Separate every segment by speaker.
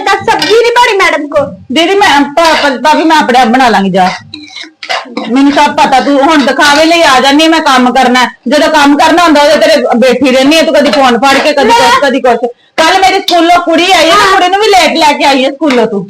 Speaker 1: ਅਜੇ ਤੱਕ ਸਬਜ਼ੀ ਨਹੀਂ ਬਣੀ ਮੈਡਮ ਕੋ
Speaker 2: ਦੀਦੀ ਮੈਂ ਭਾ- ਭਾਬੀ ਮੈਂ ਆਪਣੇ ਆਪ ਬਣਾ ਲਾਂਗੀ ਜਾ। ਮੈਨੂੰ ਸਭ ਪਤਾ ਤੂੰ ਹੁਣ ਦਿਖਾਵੇ ਲਈ ਆ ਜਾਨੀ ਮੈਂ ਕੰਮ ਕਰਨਾ। ਹੈ। ਜਦੋਂ ਕੰਮ ਕਰਨਾ ਹੁੰਦਾ ਉਹਦੇ ਤੇਰੇ ਬੈਠੀ ਰਹਿਨੀ ਹੈ ਤੂੰ ਕਦੀ ਫੋਨ ਫੜ ਕੇ ਕਦੀ ਕੁਛ ਕਦੀ ਕੁਛ। ਕੱਲ ਮੇਰੀ ਸਕੂਲੋਂ ਕੁੜੀ ਆਈ ਹੈ। ਕੁੜੀ ਨੂੰ ਵੀ ਲੇਟ ਲੈ ਕੇ ਆਈ ਹੈ ਸਕੂਲੋਂ ਤੂੰ।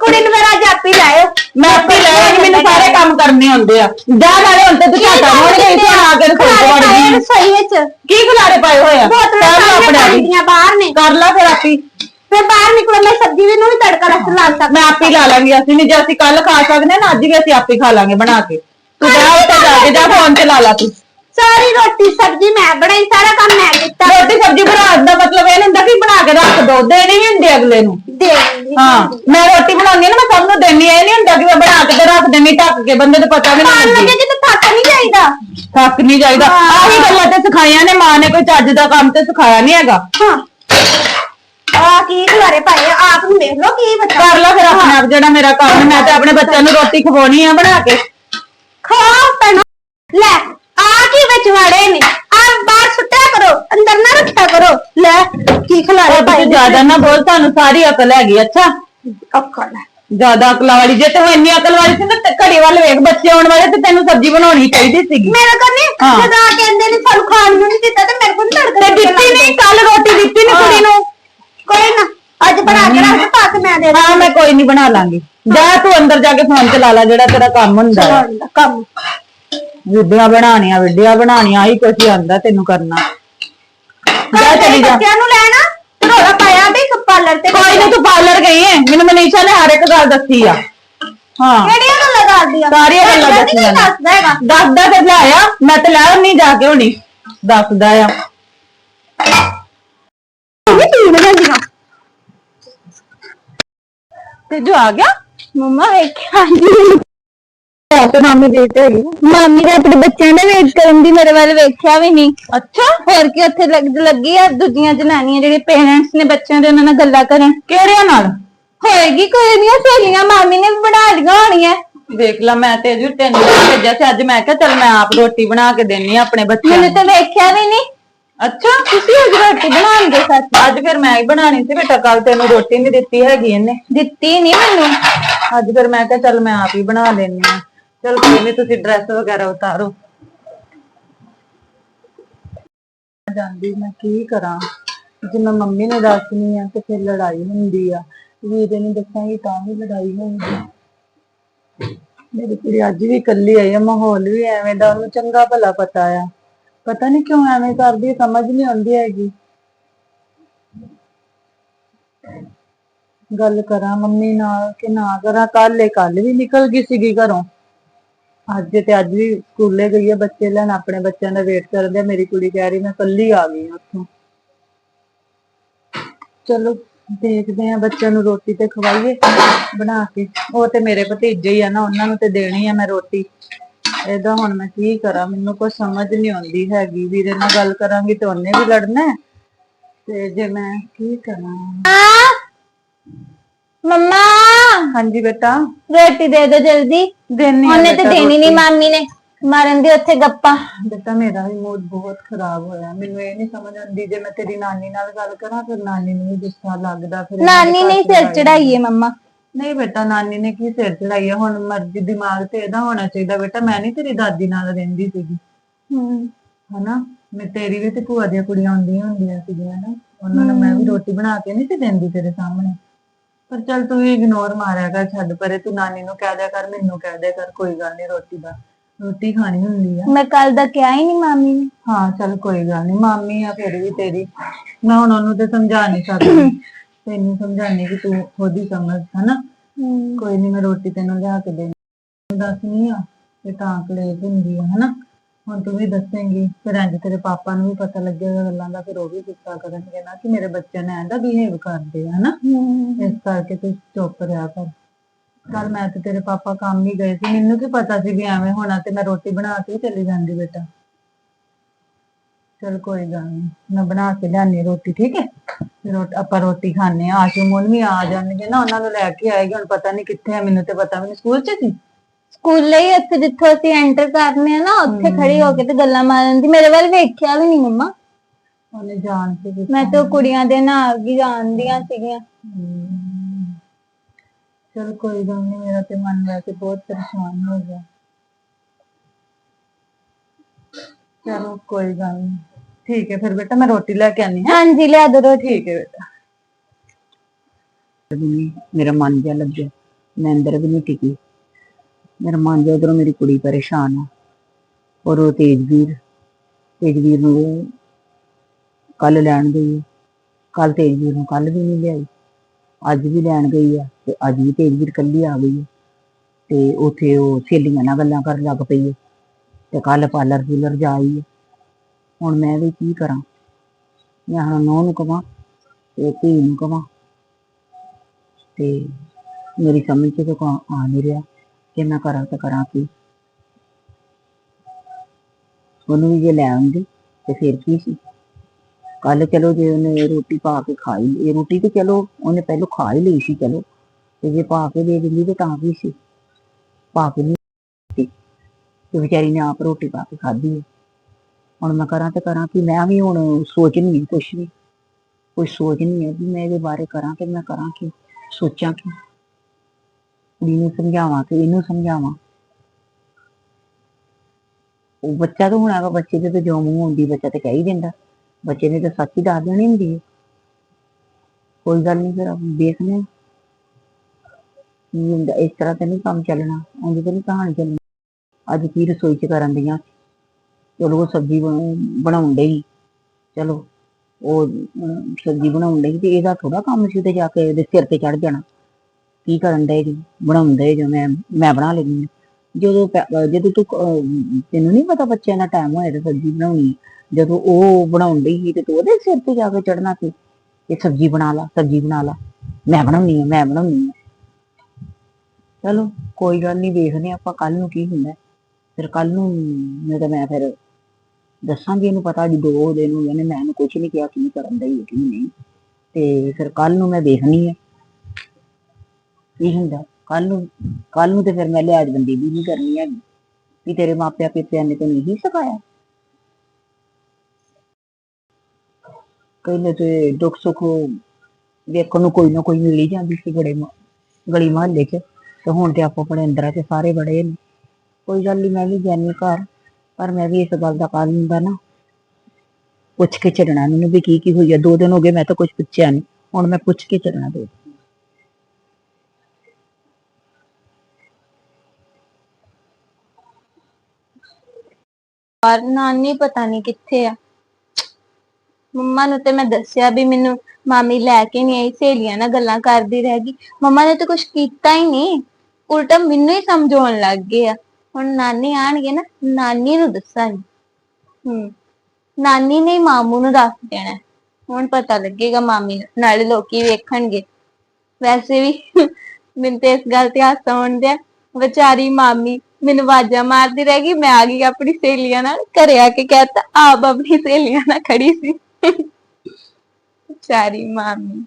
Speaker 1: ਕੁੜੀ ਨੂੰ ਮੇਰਾ ਅੱਜ ਆਪੀ ਲਾਇਓ।
Speaker 2: ਮੈਂ ਆਪੇ ਲੈ ਆਈ ਮੈਨੂੰ ਸਾਰੇ ਕੰਮ ਕਰਨੇ ਹੁੰਦੇ ਆ। ਜਾ ਨਾਲੇ ਹੁਣ ਤੇ ਤੂੰ ਝਾਟਾ ਗਈ ਤੂੰ ਆ ਕੇ ਰਸੋਈ ਚ ਵੜ ਗਈ। ਕੀ ਖਿਲਾਰੇ ਪਾਏ ਹੋਏ ਆ? ਕਰ ਲਾ ਆਪਣੇ ਆਪ ਹੀ।
Speaker 1: ਬਾਹਰ ਨੇ।
Speaker 2: ਕਰ ਲਾ ਫਿਰ ਆਪੀ।
Speaker 1: ਫਿਰ ਬਾਹਰ ਨਿਕਲੋ ਮੈਂ ਸਬਜ਼ੀ ਵੀ ਨੂੰ ਵੀ ਤੜਕਾ ਲੱਗ ਲਾ ਸਕਦਾ
Speaker 2: ਮੈਂ ਆਪੇ ਲਾ ਲਾਂਗੀ ਅਸੀਂ ਨਹੀਂ ਜੇ ਅਸੀਂ ਕੱਲ ਖਾ ਸਕਦੇ ਨਾ ਅੱਜ ਵੀ ਅਸੀਂ ਆਪੇ ਖਾ ਲਾਂਗੇ ਬਣਾ ਕੇ। ਤੂੰ ਜਾ ਉੱਤੇ ਜਾ ਕੇ ਜਾ ਫੋਨ ਤੇ ਲਾ ਲਾ ਤੂੰ।
Speaker 1: ਸਾਰੀ ਰੋਟੀ ਸਬਜ਼ੀ ਮੈਂ ਬਣਾਈ ਸਾਰਾ ਕੰਮ ਮੈਂ ਕੀਤਾ।
Speaker 2: ਰੋਟੀ ਸਬਜ਼ੀ ਬਣਾਉਣ ਦਾ ਮਤਲਬ ਇਹ ਨੀ ਹੁੰਦਾ ਕਿ ਬਣਾ ਕੇ ਰੱਖ ਦੋ ਦੇਣੀ ਨਹੀਂ ਹੁੰਦੀ ਅਗਲੇ ਨੂੰ।
Speaker 1: ਦੇ।
Speaker 2: ਹਾਂ ਮੈਂ ਰੋਟੀ ਬਣਾਉਂਦੀ ਹਾਂ ਨਾ ਮੈਂ ਸਭ ਨੂੰ ਦੇਣੀ ਇਹ ਨਹੀਂ ਹੁੰਦਾ ਕਿ ਮੈਂ ਬਣਾ ਕੇ ਤੇ ਰੱਖ ਦੇਣੀ ਢੱਕ ਕੇ ਬੰਦੇ ਨੂੰ ਪਤਾ ਵੀ
Speaker 1: ਖਾਣ
Speaker 2: ਨਹੀਂ
Speaker 1: ਲੱਗੇ
Speaker 2: ਲੱਗੇ
Speaker 1: ਕਿਤੇ ਥੱਕ ਨਹੀਂ ਜਾਈਦਾ।
Speaker 2: ਥੱਕ ਨਹੀਂ ਜਾਈਦਾ। ਆਹੀ ਗੱਲਾਂ ਤੇ ਸਿਖਾਈਆਂ ਨੇ ਮਾਂ ਨੇ ਕੋਈ ਚੱਜ ਦਾ ਕੰਮ ਤੇ ਸਿਖਾਇਆ ਨਹੀਂ ਹੈਗਾ।
Speaker 1: ਹਾਂ। ਆ ਕੀ ਖਲਾਰੇ ਪਾਏ ਆ, ਆਪ ਨੂੰ ਦੇਖ ਲਓ ਕੀ ਬੱਚਾ
Speaker 2: ਕਰ ਲਓ ਫਿਰ ਆਪਣੇ ਆਪ ਜਿਹੜਾ ਮੇਰਾ ਕੰਮ। ਮੈਂ ਤੇ ਆਪਣੇ ਬੱਚਿਆਂ ਨੂੰ ਰੋਟੀ ਖਵਾਉਣੀ ਆ ਬਣਾ ਕੇ।
Speaker 1: ਖਾਓ ਪੈਣਾ ਲੈ ਆ ਕੀ ਵਿੱਚ ਵਾੜੇ ਨੇ? ਆ ਬਾਹਰ ਸੁੱਟਿਆ ਕਰੋ ਅੰਦਰ ਨਾ ਰੱਖਿਆ ਕਰੋ। ਲੈ ਕੀ ਖਲਾਰੇ
Speaker 2: ਉਹ
Speaker 1: ਪਾਏ
Speaker 2: ਜ਼ਿਆਦਾ ਨਾ ਬੋਲ ਤੁਹਾਨੂੰ ਸਾਰੀ ਅਕਲ ਹੈਗੀ ਅੱਛਾ?
Speaker 1: ਅਕਲ ਹੈ।
Speaker 2: ਜ਼ਿਆਦਾ ਅਕਲ ਵਾਲੀ ਜੇ ਤੂੰ ਇੰਨੀ ਅਕਲ ਵਾਲੀ ਸੀ ਨਾ ਤੇ ਘੜੀ ਵੱਲ ਵੇਖ ਬੱਚੇ ਆਉਣ ਵਾਲੇ ਤੇ ਤੈਨੂੰ ਸਬਜ਼ੀ ਬਣਾਉਣੀ ਚਾਹੀਦੀ ਸੀਗੀ।
Speaker 1: ਮੇਰੇ ਕੋਲ ਨਹੀਂ
Speaker 2: ਹਾਂ।
Speaker 1: ਜਦੋਂ ਆ ਕਹਿੰਦੇ ਨੇ ਸਾਨੂੰ ਖਾਣ ਨੂੰ ਨਹੀਂ ਦਿੱਤਾ ਤੇ ਮੇਰੇ ਕੋਲ ਨੀ ਤੜਕਾ
Speaker 2: ਤੇ ਦਿੱਤੀ ਨਹੀਂ ਕੱਲ ਰੋਟੀ ਦਿੱਤੀ ਨਹੀਂ ਕੁੜੀ ਨੂੰ।
Speaker 1: ਕੋਈ ਨਾ ਅੱਜ ਬਣਾ ਕੇ ਰੱਖ ਪਾ ਕੇ ਮੈਂ ਦੇ
Speaker 2: ਹਾਂ ਮੈਂ ਕੋਈ ਨਹੀਂ ਬਣਾ ਲਾਂਗੀ। ਜਾ ਤੂੰ ਅੰਦਰ ਜਾ ਕੇ ਫੋਨ ਚਲਾ ਲੈ ਜਿਹੜਾ ਤੇਰਾ ਕੰਮ ਹੁੰਦਾ ਹੈ।
Speaker 1: ਕੰਮ।
Speaker 2: ਵੀਡੀਓ ਬਣਾਉਣੀਆਂ ਆਹੀ ਕੁਛ ਹੀ ਆਂਦਾ ਤੈਨੂੰ ਕਰਨਾ। ਜਾ ਚਲੀ ਜਾ।
Speaker 1: ਬੱਚਿਆਂ ਨੂੰ ਲੈਣਾ ਰੋਲਾ ਪਾਇਆ ਵੀ ਪਾਰਲਰ ਤੇ
Speaker 2: ਕੋਈ ਨਹੀਂ ਤੂੰ ਪਾਰਲਰ ਗਈ ਹੈ ਮੈਨੂੰ ਮਨੀਸ਼ਾ ਨੇ ਹਰ ਇੱਕ ਗੱਲ ਦੱਸੀ ਆ। ਹਾਂ।
Speaker 1: ਕਿਹੜੀਆਂ ਗੱਲਾਂ ਕਰਦੀਆਂ
Speaker 2: ਸਾਰੀਆਂ ਗੱਲਾਂ ਦੱਸੀਆਂ ਨੇ।
Speaker 1: ਦੱਸਦਾ ਹੈਗਾ।
Speaker 2: ਦੱਸਦਾ ਤੇ ਲਾਇਆ ਮੈਂ ਤੇ ਲੈ ਨਹੀਂ ਜਾ ਕੇ ਹੋਣੀ। ਦੱਸਦਾ ਆ।
Speaker 1: ਇਹ ਪੀਣ ਜਾਂਦੀਆਂ
Speaker 2: ਤੇ ਜੋ ਆ ਗਿਆ?
Speaker 1: ਮੰਮਾ ਵੇਖਿਆ ਜੀ
Speaker 2: ਤੇ ਮਾਮੀ ਦੇਤੇ ਹੈਗੀ।
Speaker 1: ਮਾਮੀ ਨੇ ਆਪਣੇ ਬੱਚਿਆਂ ਦਾ ਵੇਟ ਕਰਨ ਦੀ ਮੇਰੇ ਵੱਲ ਵੇਖਿਆ ਵੀ ਨਹੀਂ
Speaker 2: ਅੱਛਾ।
Speaker 1: ਹੋਰ ਕੀ ਉੱਥੇ ਲੱਗ ਲੱਗੀ ਆ ਦੂਜੀਆਂ ਜਨਾਨੀਆਂ ਜਿਹੜੇ ਪੇਰੈਂਟਸ ਨੇ ਬੱਚਿਆਂ ਦੇ ਉਹਨਾਂ ਨਾਲ ਗੱਲਾਂ ਕਰਨ?
Speaker 2: ਕਿਹੜਿਆਂ ਨਾਲ?
Speaker 1: ਹੋਏਗੀ ਕੋਈ ਨਹੀਂ ਸਹੇਲੀਆਂ ਮਾਮੀ ਨੇ ਵੀ ਬਣਾ ਲਈਆਂ ਹੋਣੀਆਂ।
Speaker 2: ਦੇਖ ਲਾ ਮੈਂ ਤੇ ਅਜੂ ਤੈਨੂੰ ਭੇਜਿਆ ਸੀ ਅੱਜ ਮੈਂ ਕਿਹਾ ਚੱਲ ਮੈਂ ਆਪ ਰੋਟੀ ਬਣਾ ਕੇ ਦੇਣੀ ਆ ਆਪਣੇ ਬੱਚਿਆਂ
Speaker 1: ਮੈਨੂੰ
Speaker 2: ਨੂੰ।
Speaker 1: ਤਾਂ ਵੇਖਿਆ ਵੀ ਨਹੀਂ
Speaker 2: ਅੱਛਾ
Speaker 1: ਤੁਸੀਂ ਅੱਜ ਰੋਟੀ ਬਣਾਉਂਦੇ ਸੱਚ
Speaker 2: ਅੱਜ ਫਿਰ ਮੈਂ ਹੀ ਬਣਾਣੀ ਸੀ ਬੇਟਾ ਕੱਲ ਤੈਨੂੰ ਰੋਟੀ ਨਹੀਂ ਦਿੱਤੀ ਹੈਗੀ ਇਹਨੇ।
Speaker 1: ਦਿੱਤੀ ਨਹੀਂ ਮੈਨੂੰ।
Speaker 2: ਅੱਜ ਫਿਰ ਮੈਂ ਕਿਹਾ ਚੱਲ ਮੈਂ ਆਪ ਹੀ ਬਣਾ ਲੈਣੀ ਆ ਚਲ ਕੋਈ ਨਹੀਂ ਤੁਸੀਂ ਡਰੈਸ ਵਗੈਰਾ ਉਤਾਰੋ। ਜਾਂਦੀ ਮੈਂ ਕੀ ਕਰਾਂ? ਜੇ ਮੈਂ ਮੰਮੀ ਨੇ ਦੱਸਣੀ ਆ ਤੇ ਫਿਰ ਲੜਾਈ ਹੁੰਦੀ ਆ। ਵੀਰੇ ਨੂੰ ਦੱਸਾਂਗੀ ਤਾਂ ਵੀ ਲੜਾਈ ਹੋਊਗੀ। ਮੇਰੀ ਕੁੜੀ ਅੱਜ ਵੀ ਇਕੱਲੀ ਆਈ ਆ ਮਾਹੌਲ ਵੀ ਐਵੇਂ ਦਾ ਉਹਨੂੰ ਚੰਗਾ ਭਲਾ ਪਤਾ ਆ। ਪਤਾ ਨਹੀਂ ਕਿਉਂ ਐਵੇਂ ਕਰਦੀ ਹੈ, ਸਮਝ ਨਹੀਂ ਆਉਂਦੀ ਹੈਗੀ। ਗੱਲ ਕਰਾਂ ਮੰਮੀ ਨਾਲ ਕਿ ਨਾ ਕਰਾਂ ਕੱਲ ਇਹ ਕੱਲ ਵੀ ਨਿਕਲ ਗਈ ਸੀਗੀ ਘਰੋਂ। ਅੱਜ ਤੇ ਅੱਜ ਵੀ ਸਕੂਲੇ ਗਈ ਹੈ ਬੱਚੇ ਲੈਣ ਆਪਣੇ ਬੱਚਿਆਂ ਦਾ ਵੇਟ ਕਰਦੇ ਆ ਮੇਰੀ ਕੁੜੀ ਕਹਿ ਰਹੀ ਮੈਂ ਕੱਲੀ ਆ ਗਈ ਹਾਂ ਉੱਥੋਂ। ਚਲੋ ਦੇਖਦੇ ਆ ਬੱਚਿਆਂ ਨੂੰ ਰੋਟੀ ਤੇ ਖਵਾਈਏ ਬਣਾ ਕੇ। ਉਹ ਤੇ ਮੇਰੇ ਭਤੀਜੇ ਹੀ ਆ ਨਾ ਉਹਨਾਂ ਨੂੰ ਤੇ ਦੇਣੀ ਆ ਮੈਂ ਰੋਟੀ। ਇਹਦਾ ਹੁਣ ਮੈਂ ਕੀ ਕਰਾਂ ਮੈਨੂੰ ਕੁਝ ਸਮਝ ਨਹੀਂ ਆਉਂਦੀ ਹੈਗੀ। ਵੀਰੇ ਨਾਲ ਗੱਲ ਕਰਾਂਗੀ ਤੇ ਉਹਨੇ ਵੀ ਲੜਨਾ ਹੈ। ਤੇ ਜੇ ਮੈਂ ਕੀ ਕਰਾਂ?
Speaker 1: ਮੰਮਾ!
Speaker 2: ਹਾਂਜੀ ਬੇਟਾ।
Speaker 1: ਰੋਟੀ ਦੇ ਦੇ ਜਲਦੀ।
Speaker 2: ਦੇਣੀ
Speaker 1: ਉਹਨੇ ਤੇ ਦੇਣੀ ਨਹੀਂ। ਮਾਮੀ ਨੇ। ਮਾਰਨ ਦੀ ਉੱਥੇ ਗੱਪਾਂ।
Speaker 2: ਬੇਟਾ ਮੇਰਾ ਵੀ ਮੂਡ ਬਹੁਤ ਖਰਾਬ ਹੋਇਆ। ਮੈਨੂੰ ਇਹ ਨਹੀਂ ਸਮਝ ਆਉਂਦੀ ਜੇ ਮੈਂ ਤੇਰੀ ਨਾਨੀ ਨਾਲ ਗੱਲ ਕਰਾਂ ਫਿਰ ਨਾਨੀ ਨੂੰ ਵੀ ਗੁੱਸਾ ਲੱਗਦਾ ਫਿਰ
Speaker 1: ਨਾਨੀ ਨੇ ਸਿਰ
Speaker 2: ਲੜਾਈ
Speaker 1: ਚੜਾਈ ਹੈ ਮੰਮਾ।
Speaker 2: ਨਹੀਂ ਬੇਟਾ ਨਾਨੀ ਨੇ ਕੀ ਸਿਰ ਚੜਾਈ ਆ ਹੁਣ ਮਰਜ਼ੀ ਦਿਮਾਗ ਤੇ ਇਹਦਾ ਹੋਣਾ ਚਾਹੀਦਾ ਬੇਟਾ ਮੈਂ ਨਹੀਂ ਤੇਰੀ ਦਾਦੀ ਨਾਲ ਰਹਿੰਦੀ ਸੀਗੀ।
Speaker 1: ਹੂੰ।
Speaker 2: ਹਨਾ? ਮੈਂ ਤੇਰੀ ਵੀ ਤੇ ਭੂਆ ਦੀਆਂ ਕੁੜੀਆਂ ਹੁੰਦੀਆਂ ਹੁੰਦੀਆਂ ਸੀਗੀਆਂ ਨਾ ਉਹਨਾਂ ਨੂੰ ਮੈਂ ਵੀ ਰੋਟੀ ਬਣਾ ਕੇ ਨਹੀਂ ਸੀ ਦਿੰਦੀ ਤੇਰੇ ਸਾਹਮਣੇ। ਪਰ ਚੱਲ ਤੂੰ ਵੀ ਇਗਨੋਰ ਮਾਰਿਆ ਕਰ ਛੱਡ ਪਰੇ ਤੂੰ ਨਾਨੀ ਨੂੰ ਕਹਿ ਦਿਆ ਕਰ ਮੈਨੂੰ ਕਹਿ ਦਿਆ ਕਰ ਕੋਈ ਗੱਲ ਨਹੀਂ ਰੋਟੀ ਦਾ ਰੋਟੀ ਖਾਣੀ ਹੁੰਦੀ ਆ।
Speaker 1: ਮੈਂ ਕੱਲ ਦਾ ਕਿਹਾ ਹੀ ਨਹੀਂ ਮਾਮੀ ਨੇ।
Speaker 2: ਹਾਂ ਚੱਲ ਕੋਈ ਗੱਲ ਨਹੀਂ ਮਾਮੀ ਆ ਫਿਰ ਵੀ ਤੇਰੀ ਮੈਂ ਹੁਣ ਉਹਨੂੰ ਤੇ ਸਮਝਾ ਨਹੀਂ ਸਕਦੀ। ਤੈਨੂੰ ਸਮਝਾਣੀ ਕਿ ਤੂੰ ਖੁਦ ਹੀ ਸਮਝ ਹਨਾ? ਕੋਈ ਨਹੀਂ ਮੈਂ ਰੋਟੀ ਤੈਨੂੰ ਲਿਆ ਕੇ ਦੇਣੀ ਦੱਸਣੀ ਆ ਕਿ ਤਾਂ ਕਲੇਸ਼ ਹੁੰਦੀ ਆ ਹਨਾ? ਹੁਣ ਤੂੰ ਵੀ ਦੱਸੇਂਗੀ ਫਿਰ ਇੰਜ ਤੇਰੇ ਪਾਪਾ ਨੂੰ ਵੀ ਪਤਾ ਲੱਗੇਗਾ ਗੱਲਾਂ ਦਾ ਫਿਰ ਉਹ ਵੀ ਗੁੱਸਾ ਕਰਨਗੇ ਨਾ ਕਿ ਮੇਰੇ ਬੱਚੇ ਨੇ ਐਂਦਾ ਬਿਹੇਵ ਕਰਦੇ ਆ ਹਨਾ? ਇਸ ਕਰਕੇ ਤੂੰ ਚੁੱਪ ਰਿਹਾ ਕਰ। ਕੱਲ ਮੈਂ ਤੇ ਤੇਰੇ ਪਾਪਾ ਕੰਮ ਹੀ ਗਏ ਸੀ ਮੈਨੂੰ ਕੀ ਪਤਾ ਸੀ ਵੀ ਐਵੇਂ ਹੋਣਾ ਤੇ ਮੈਂ ਰੋਟੀ ਬਣਾ ਕੇ ਹੀ ਚਲੀ ਜਾਂਦੀ ਬੇਟਾ। ਚਲ ਕੋਈ ਗੱਲ ਨਹੀਂ ਮੈਂ ਬਣਾ ਕੇ ਲਿਆਨੀ ਰੋਟੀ ਠੀਕ ਹੈ? ਰੋਟ- ਆਪਾਂ ਰੋਟੀ ਖਾਣੇ ਆ ਆਸ਼ੂ ਮੋਨ ਵੀ ਆ ਜਾਣਗੇ ਨਾ ਉਹਨਾਂ ਨੂੰ ਲੈ ਕੇ ਆਏਗੀ ਹੁਣ ਪਤਾ ਨਹੀਂ ਕਿੱਥੇ ਆ ਮੈਨੂੰ ਤੇ ਪਤਾ ਵੀ ਨਹੀਂ ਸਕੂਲ 'ਚ ਸੀ?
Speaker 1: ਸਕੂਲ ਹੀ ਇੱਥੇ ਜਿੱਥੋਂ ਅਸੀਂ ਐਂਟਰ ਕਰਨੇ ਆ ਨਾ ਉੱਥੇ ਖੜੀ ਹੋ ਕੇ ਤੇ ਗੱਲਾਂ ਮਾਰਨ ਦੀ ਮੇਰੇ ਵੱਲ ਵੇਖਿਆ ਵੀ ਨਹੀਂ ਮੰਮਾ।
Speaker 2: ਉਹਨੇ ਜਾਣ ਕੇ ਕੀਤਾ।
Speaker 3: ਮੈਂ ਤਾਂ ਕੁੜੀਆਂ ਦੇ ਨਾਲ ਹੀ ਜਾਣਦੀਆਂ ਸੀਗੀਆਂ।
Speaker 2: ਹਮ। ਚਲ ਕੋਈ ਗੱਲ ਨਹੀਂ ਮੇਰਾ ਤੇ ਮਨ ਵੈਸੇ ਬਹੁਤ ਪਰੇਸ਼ਾਨ ਹੋ ਗਿਆ। ਚਲੋ ਕੋਈ ਗੱਲ ਨਹੀਂ ਠੀਕ ਹੈ ਫਿਰ ਬੇਟਾ ਮੈਂ ਰੋਟੀ ਲੈ ਕੇ ਆਨੀ ਹਾਂ।
Speaker 3: ਹਾਂਜੀ ਲਿਆ ਦੋ ਰੋਟੀ।
Speaker 2: ਠੀਕ ਹੈ ਬੇਟਾ।
Speaker 4: ਮੇਰਾ ਮਨ ਜਿਹਾ ਲੱਗਿਆ ਮੈਂ ਅੰਦਰ ਵੀ ਨਹੀਂ ਟਿਕੀ। ਮੇਰਾ ਮਨ ਜਿਹਾ ਉਧਰੋਂ ਮੇਰੀ ਕੁੜੀ ਪਰੇਸ਼ਾਨ ਆ। ਔਰ ਉਹ ਤੇਜਵੀਰ ਤੇਜਵੀਰ ਨੂੰ ਕੱਲ ਲੈਣ ਗਈ ਕੱਲ ਤੇਜਵੀਰ ਨੂੰ ਕੱਲ ਵੀ ਨਹੀਂ ਲਿਆਈ। ਅੱਜ ਵੀ ਲੈਣ ਗਈ ਆ ਤੇ ਅੱਜ ਵੀ ਤੇਜਵੀਰ ਕੱਲੀ ਆ ਗਈ ਤੇ ਉਥੇ ਉਹ ਸਹੇਲੀਆਂ ਨਾਲ ਗੱਲਾਂ ਕਰਨ ਲੱਗ ਪਈ ਤੇ ਕੱਲ ਪਾਰਲਰ ਪੂਲਰ ਜਾ ਆਈ ਆ ਹੁਣ ਮੈਂ ਵੀ ਕੀ ਕਰਾਂ? ਮੈਂ ਹੁਣ ਨੂੰਹ ਨੂੰ ਕਵਾਂ ਤੇ ਧੀ ਨੂੰ ਕਵਾਂ। ਤੇ ਮੇਰੀ ਸਮਝ ਚ ਤਾਂ ਆ ਨਹੀਂ ਰਿਹਾ ਕਿ ਮੈਂ ਕਰਾਂ ਤਾਂ ਕਰਾਂ ਕੀ। ਉਹਨੂੰ ਵੀ ਜੇ ਲੈ ਆਉਂਦੀ ਤੇ ਫਿਰ ਕੀ ਸੀ? ਕੱਲ ਚਲੋ ਜੇ ਉਹਨੇ ਰੋਟੀ ਪਾ ਕੇ ਖਾਈ, ਇਹ ਰੋਟੀ ਤੇ ਚਲੋ ਉਹਨੇ ਪਹਿਲਾਂ ਖਾ ਹੀ ਲਈ ਸੀ ਚਲੋ। ਤੇ ਜੇ ਪਾ ਕੇ ਦੇ ਦਿੰਦੀ ਤੇ ਤਾਂ ਕੀ ਸੀ? ਪਾ ਕੇ ਨਹੀਂ ਤੇ ਵਿਚਾਰੀ ਨੇ ਆਪ ਰੋਟੀ ਪਾ ਕੇ ਖਾਧੀ ਹੈ। ਹੁਣ ਮੈਂ ਕਰਾਂ ਤੇ ਕਰਾਂ ਕਿ ਮੈਂ ਵੀ ਹੁਣ ਸੋਚਣੀ ਹੈ, ਕੁਛ ਵੀ। ਕੋਈ ਸੋਚ ਨਹੀਂ ਹੈ ਵੀ ਮੈਂ ਇਹਦੇ ਬਾਰੇ ਕਰਾਂ ਤੇ ਮੈਂ ਕਰਾਂ ਕੀ, ਸੋਚਾਂ ਕਿ। ਕੁੜੀ ਨੂੰ ਸਮਝਾਵਾਂ ਕਿ ਇਹਨੂੰ ਸਮਝਾਵਾਂ। ਉਹ ਬੱਚਾ ਤਾਂ ਹੁਣ ਹੈਗਾ ਬੱਚੇ ਦੇ ਤਾਂ ਜੋ ਮੂੰਹ ਹੁੰਦੀ, ਬੱਚਾ ਤੇ ਕਹਿ ਹੀ ਦਿੰਦਾ। ਬੱਚੇ ਨੇ ਤਾਂ ਸੱਚ ਹੀ ਦੱਸ ਦੇਣੀ ਹੁੰਦੀ ਹੈ। ਕੋਈ ਗੱਲ ਨਹੀਂ ਫਿਰ ਆਪਾਂ ਦੇਖਦੇ ਹਾਂ। ਕੀ ਹੁੰਦਾ, ਇਸ ਤਰ੍ਹਾਂ ਤਾਂ ਨਹੀਂ ਕੰਮ ਚੱਲਣਾ, ਉਂਝ ਤਾਂ ਨਹੀਂ ਕਹਾਣੀ ਚੱਲਣੀ। ਅੱਜ ਕੀ ਰਸੋਈ ਚ ਕਰਨ ਦੀਆਂ ਚਲੋ ਉਹ ਸਬਜ਼ੀ ਬਣਾ- ਬਣਾਉਣ ਡਈ। ਚਲੋ ਉਹ ਅਮ, ਸਬਜ਼ੀ ਬਣਾਉਣ ਡਈ ਤੇ ਇਹਦਾ ਥੋੜਾ ਕੰਮ ਸੀ ਤੇ ਜਾ ਕੇ ਇਹਦੇ ਸਿਰ ਤੇ ਚੜ ਜਾਣਾ। ਕੀ ਕਰਨ ਡਏ ਜੀ? ਬਣਾਉਂਦੇ ਜੋ ਮੈਂ ਮੈਂ ਬਣਾ ਲੈਂਦੀ ਹਾਂ। ਜਦੋਂ ਪੈ- ਅਹ ਜਦੋਂ ਤੂੰ ਅਹ, ਤੈਨੂੰ ਨਹੀਂ ਪਤਾ ਬੱਚਿਆਂ ਦਾ ਟਾਈਮ ਹੋਇਆ ਤੇ ਸਬਜ਼ੀ ਬਣਾਉਣੀ ਹੈ। ਜਦੋਂ ਉਹ ਬਣਾਉਣ ਡਈ ਸੀ ਤੇ ਤੂੰ ਉਹਦੇ ਸਿਰ ਤੇ ਜਾ ਕੇ ਚੜਨਾ ਸੀ ਇਹ ਸਬਜ਼ੀ ਬਣਾ ਲਾ ਸਬਜ਼ੀ ਬਣਾ ਲਾ। ਮੈਂ ਬਣਾਉਣੀ ਹੈ ਮੈਂ ਬਣਾਉਣੀ ਹੈ ਚਲੋ ਕੋਈ ਗੱਲ ਨਹੀਂ ਵੇਖਦੇ ਹਾਂ ਆਪਾਂ ਕੱਲ ਨੂੰ ਕੀ ਹੁੰਦਾ। ਹੈ। ਫਿਰ ਕੱਲ ਨੂੰ ਨਹੀਂ ਤਾਂ ਮੈਂ ਫਿਰ ਦੱਸਾਂਗੀ, ਇਹਨੂੰ ਪਤਾ ਅੱਜ ਦੋ ਦਿਨ ਹੋ ਗਏ ਨੇ, ਮੈਂ ਇਹਨੂੰ ਕੁਝ ਨਹੀਂ ਕਿਹਾ ਕੀ ਕਰਨ ਦਾ ਹੈ ਕੀ ਨਹੀਂ। ਤੇ ਫਿਰ ਕੱਲ ਨੂੰ ਮੈਂ ਦੇਖਣੀ ਹੈ। ਕੀ ਹੁੰਦਾ? ਕੱਲ ਨੂੰ ਕੱਲ ਨੂੰ ਤੇ ਫਿਰ ਮੈਂ ਲਿਆਜ ਬੰਦੀ ਵੀ ਨਹੀਂ ਕਰਨੀ ਹੈਗੀ। ਵੀ ਤੇਰੇ ਮਾਪਿਆਂ ਪਿੱਤਿਆਂ ਨੇ ਤੈਨੂੰ ਇਹੀ ਸਿਖਾਇਆ। ਕਹਿੰਦੇ ਤੇ ਦੁੱਖ ਸੁੱਖ ਵੇਖਣ ਨੂੰ ਕੋਈ ਨਾ ਕੋਈ ਮਿਲ ਹੀ ਜਾਂਦੀ ਸੀ ਗੜੇ ਗਲੀ ਮਹੱਲੇ 'ਚ। ਤੇ ਹੁਣ ਤੇ ਆਪੋ ਆਪਣੇ ਅੰਦਰਾਂ 'ਚ ਸਾਰੇ ਬੜੇ ਨੇ। ਕੋਈ ਗੱਲ ਨਹੀਂ ਮੈਂ ਵੀ ਜਾਨੀ ਘਰ। ਪਰ ਮੈਂ ਵੀ ਇਸ ਗੱਲ ਦਾ ਕੱਲ ਹੁੰਦਾ ਨਾ। ਪੁੱਛ ਕੇ ਚੜਨਾ ਮੈਨੂੰ ਵੀ ਕੀ ਕੀ ਹੋਈ ਆ। ਦੋ ਦਿਨ ਹੋ ਗਏ, ਮੈਂ ਤਾਂ ਕੁਝ ਪੁੱਛਿਆ ਨਹੀਂ ਹੁਣ ਮੈਂ ਪੁੱਛ ਕੇ ਛੱਡਣਾ ਦੋ
Speaker 3: ਔਰ ਨਾਨੀ ਪਤਾ ਨਹੀਂ ਕਿੱਥੇ ਆ। ਮੰਮਾ ਨੂੰ ਤੇ ਮੈਂ ਦੱਸਿਆ ਵੀ ਮੈਨੂੰ ਮਾਮੀ ਲੈ ਕੇ ਨਹੀਂ ਆਈ, ਸਹੇਲੀਆਂ ਨਾਲ ਗੱਲਾਂ ਕਰਦੀ ਰਹਿ ਗਈ। ਮੰਮਾ ਨੇ ਤਾਂ ਕੁਝ ਕੀਤਾ ਹੀ ਨਹੀਂ ਉਲਟਾ ਮੈਨੂੰ ਹੀ ਸਮਝਾਉਣ ਲੱਗ ਗਏ ਆ। ਹੁਣ ਨਾਨੀ ਆਣਗੇ ਨਾ, ਨਾਨੀ ਨੂੰ ਦੱਸਾਂਗੀ। ਹੂੰ, ਨਾਨੀ ਨੇ ਹੀ ਮਾਮੂ ਨੂੰ ਦੱਸ ਦੇਣਾ। ਹੁਣ ਪਤਾ ਲੱਗੇਗਾ ਮਾਮੀ ਨੂੰ, ਨਾਲੇ ਲੋਕੀ ਵੇਖਣਗੇ। ਵੈਸੇ ਵੀ ਮੈਨੂੰ ਤੇ ਇਸ ਗੱਲ ਤੇ ਹਾਸਾ ਆਉਂਦਾ ਵਿਚਾਰੀ ਮਾਮੀ ਮੈਨੂੰ ਆਵਾਜ਼ਾਂ ਮਾਰਦੀ ਰਹਿ ਗਈ, ਮੈਂ ਆ ਗਈ ਆਪਣੀ ਸਹੇਲੀਆਂ ਨਾਲ। ਘਰੇ ਆ ਕੇ ਕਹਤਾ, ਆਪ ਆਪਣੀ ਸਹੇਲੀਆਂ ਨਾਲ ਖੜੀ ਸੀ। ਵਿਚਾਰੀ ਮਾਮੀ।